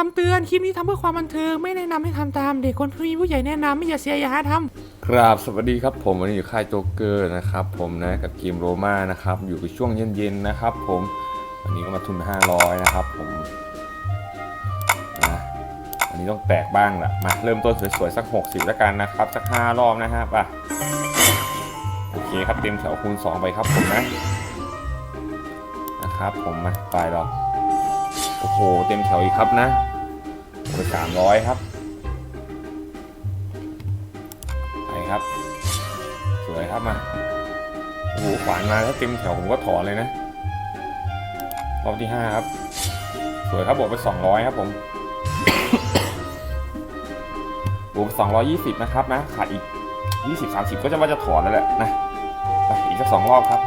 คำเตือน คลิปนี้ทำเพื่อความบันเทิง ไม่แนะนำให้ทำตาม เด็กคนมีผู้ใหญ่แนะนำไม่อย่าเสียอย่าหาทำครับ สวัสดีครับผมวันนี้อยู่ค่ายโจ๊กเกอร์นะครับผมนะกับทีมโรม่านะครับอยู่ในช่วงเย็นๆนะครับผมวันนี้ก็มาทุน 500 นะครับผมนะอันนี้ต้องแตกบ้างละมาเริ่มต้นสวยๆสัก 60 แล้วกันนะครับสัก 5 รอบนะฮะป่ะโอเคครับเต็มแถวคูณ 2 ไปครับผมนะนะครับผมมาไปดอก โอ้โห เต็มแถวอีกครับนะโอ้ย300ครับ ไปครับ สวยครับมา โอ้โห ขวานมาถ้าเต็มแถวผมก็ถอนเลยนะ รอบที่ห้าครับ สวยครับบวกไปสองร้อยครับผมบวกไปสองร้อยยี่สิบนะครับนะ ขาดอีกยี่สิบสามสิบก็จะว่าจะถอนแล้วแหละนะ ไปอีกสักสองรอบครับ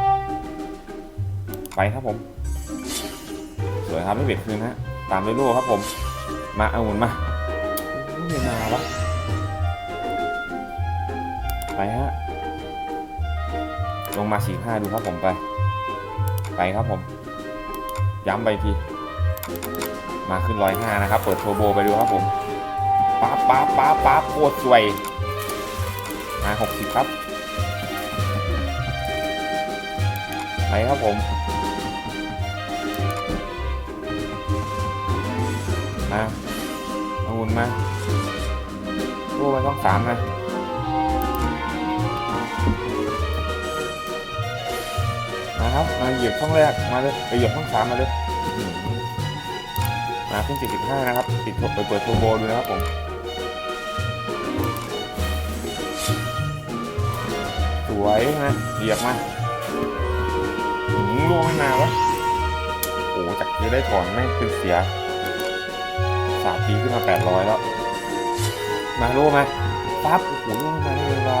ไปครับผม สวยครับไม่เบ็ดคืนนะตามด้วยลูกครับผม มาเอาหมุนมาไม่มาวะไปฮะลงมาสี่ห้าดูครับผมไป ไปครับผม ย้ำไปที มาขึ้นร้อยห้านะครับ เปิดโทรโบไปดูครับผมป๊าป๊าป๊าป๊าโคตรสวยมาหกสิบครับ ไปครับผม มาเอาหุ่นมาโอ้มาต้องสามนะมาครับ มาเหยียบช่องแรก มาเลยไปเหยียบช่องสามมาเลยมาขึ้น75นะครับ ติดเปิดเปิดโทรโบดูนะครับผมสวยนะเหยียบมาหืมล่วงไม่นานวะโอ้จากที่ได้ถอนแม่งคือเสีย สามปีขึ้นมา800แล้ว มาล่วงมาปั๊บโอ้โหล่วงไม่นานเลยวะ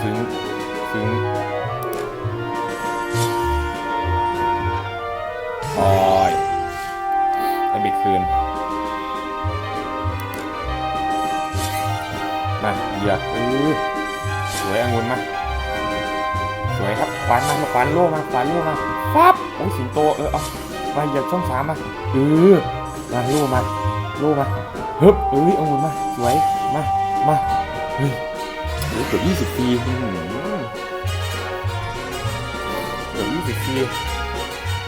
ซึ้งซึ้งโอ้ยจะบิดคืน มาเหยียบเออสวยองุ่นมาสวยครับฟันมาฟันโล่มาฟันโล่มา ฟับโอ้ยสิงโตเออเอามาเหยียบช่องสามมาเออมาโล่มาโล่มาฮึบเอ้ยองุ่นมาสวยมามาเฮ้ยเกือบยี่สิบปีเกือบยี่สิบปี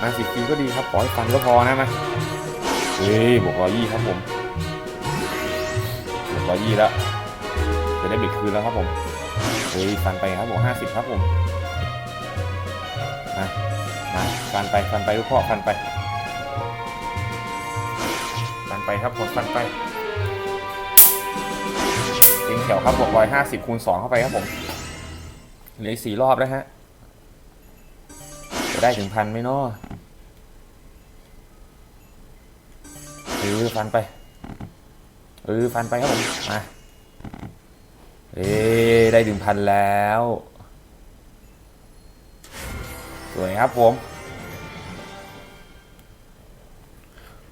มาสิบปีก็ดีครับขอให้ฟันก็พอนะมาเฮ้ยบวกร้อยยี่ครับผมบวกร้อยยี่แล้วจะได้บิดคืนแล้วครับผมเฮ้ยฟันไปครับบวกห้าสิบครับผมมา ฟันไปฟันไปลูกพ่อฟันไปฟันไปครับผมฟันไปทิ้งแถวครับบวกร้อยห้าสิบคูณสองเข้าไปครับผมเหลือสี่รอบแล้วฮะจะได้ถึงพันไหมเนาะเออฟันไปเออฟันไปครับผมมาเอ้ได้ถึงพันแล้ว สวยครับผม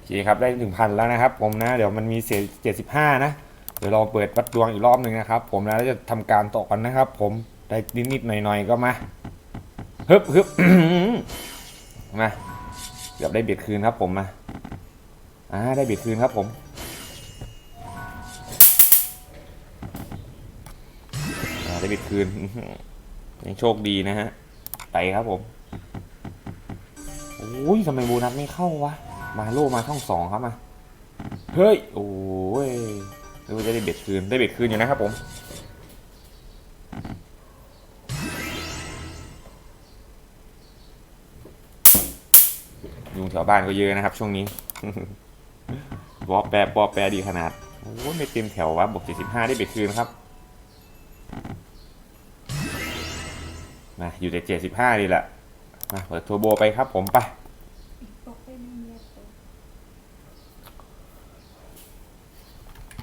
เคครับได้ถึงพันแล้วนะครับ ผมนะเดี๋ยวมันมีเศษเจ็ดสิบห้านะเดี๋ยวเราเปิดวัดดวงอีกรอบหนึ่งนะครับ ผมนะแล้วจะทำการต่อกันนะครับ ผมได้นิดๆหน่อยๆก็มาฮึบฮึบมาเกือบได้เบียดคืนครับ ผมมาอ่าได้เบียดคืนครับ ผมได้เบียดคืนยังโชคดีนะฮะไปครับผมโอ้ยทำไมโบนัสไม่เข้าวะ มาโลมาช่องสองครับมา เฮ้ย โอ้ยหรือว่าจะได้เบ็ดคืน ได้เบ็ดคืนอยู่นะครับผม ยุงแถวบ้านก็เยอะนะครับช่วงนี้บอแปรบอแปรดีขนาด โอ้ยไม่เต็มแถววะบวก75 ได้เบ็ดคืนครับมาอยู่แต่75ดีแหละมาเปิดทัวร์โบไปครับผมไป โอ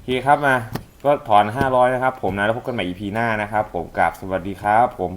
เคครับมาก็ถอน 500 นะครับ ผมนะ แล้วพบกันใหม่ EP หน้านะครับ ผมกราบสวัสดีครับผม